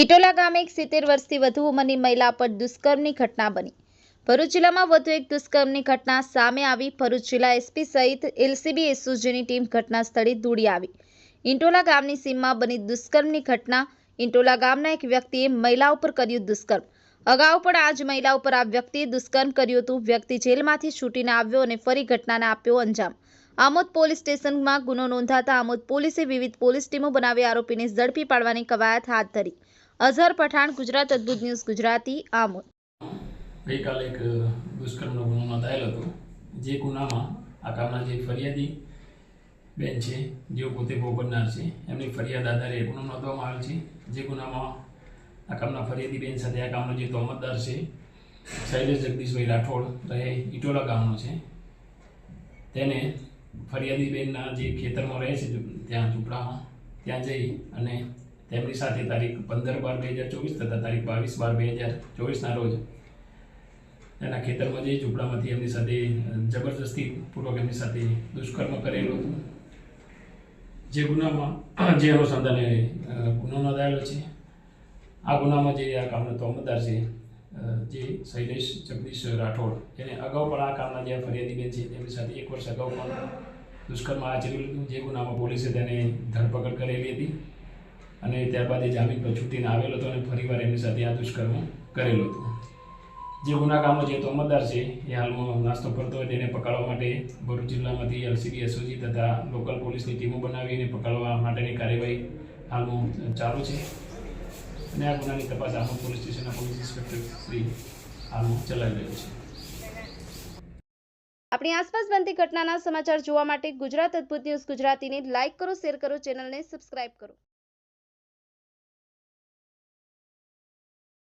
ઇટોલા ગામે એક સિત્તેર વર્ષથી વધુ ઉંમરની મહિલા પર દુષ્કર્મની ઘટના બની. ભરૂચ જિલ્લામાં વધુ એક દુષ્કર્મની ઘટના સામે આવી. ભરૂચ જિલ્લા એસપી સહિત એલસીબી એસઓજીની ટીમ ઘટના સ્થળે દોડી આવી. ઇન્ટોલા ગામની સીમમાં બની દુષ્કર્મની ઘટના ઇન્ટોલા ગામના એક વ્યક્તિએ મહિલા ઉપર કર્યું દુષ્કર્મ. અગાઉ પણ આ જ મહિલા ઉપર આ વ્યક્તિએ દુષ્કર્મ કર્યું હતું. વ્યક્તિ જેલમાંથી છૂટીને આવ્યો અને ફરી ઘટનાને આપ્યો અંજામ. આમોદ પોલીસ સ્ટેશનમાં ગુનો નોંધાતા આમોદ પોલીસે વિવિધ પોલીસ ટીમો બનાવી આરોપીને ઝડપી પાડવાની કવાયત હાથ ધરી. અઝહર પઠાણ, ગુજરાત અદ્ભુત ન્યૂઝ, ગુજરાતી આમોદ. ગઈકાલે એક દુષ્કર્મનો ગુનો નોંધાયેલો હતો. જે ગુનામાં આ કામના જે ફરિયાદી બેન છે, જેઓ પોતે ભોગવનાર છે, એમની ફરિયાદ આધારે ગુનો નોંધવામાં આવેલ છે. જે ગુનામાં આ કામના ફરિયાદી બેન સાથે આ કામનો જે તોમતદાર છે શૈલેષ જગદીશભાઈ રાઠોડ રહે ઇટોલા ગામનો છે. તેને ફરિયાદી બેનના જે ખેતરમાં રહે છે, ત્યાં ઝૂંપડામાં, ત્યાં જઈ અને તેમની સાથે તારીખ પંદર બાર બે હજાર ચોવીસ તથા તારીખ બાવીસ બાર બે હજાર ચોવીસના રોજ એના ખેતરમાં જઈ ઝૂંપડામાંથી એમની સાથે જબરજસ્તી પૂર્વક એમની સાથે દુષ્કર્મ કરેલું હતું. જે ગુનામાં, જે અનુસંધાને ગુનો નોંધાયેલો છે. આ ગુનામાં જે આ કામનો તોહમતદાર છે જે શૈલેષ જગદીશ રાઠોડ, એને અગાઉ પણ આ કામના જે ફરિયાદી બેન છે તેમની સાથે એક વર્ષ અગાઉ પણ દુષ્કર્મ આચરેલું હતું. જે ગુનામાં પોલીસે તેને ધરપકડ કરેલી હતી. અને ત્યારબાદ એ જામીન પર છૂટીને આવેલો હતો અને ફરીવાર એમની સાથે આ દુષ્કર્મ કરેલું હતું. જે ગુના કામનો જે તોમતદાર છે, એ હાલમાં નાસ્તો કરતો હોય તેને પકડવા માટે ભરૂચ જિલ્લામાંથી એલસીબી, એસઓજી તથા લોકલ પોલીસની ટીમો બનાવીને પકડવા માટેની કાર્યવાહી હાલમાં ચાલુ છે. અને આ ગુનાની તપાસ આમોદ પોલીસ સ્ટેશનના પોલીસ ઇન્સ્પેક્ટર શ્રી હાલમાં ચલાવી રહ્યો છે. આપણી આસપાસ બનતી ઘટનાના સમાચાર જોવા માટે ગુજરાત અદ્ભુત ન્યૂઝ ગુજરાતીને લાઇક કરો, શેર કરો, ચેનલને સબસ્ક્રાઇબ કરો.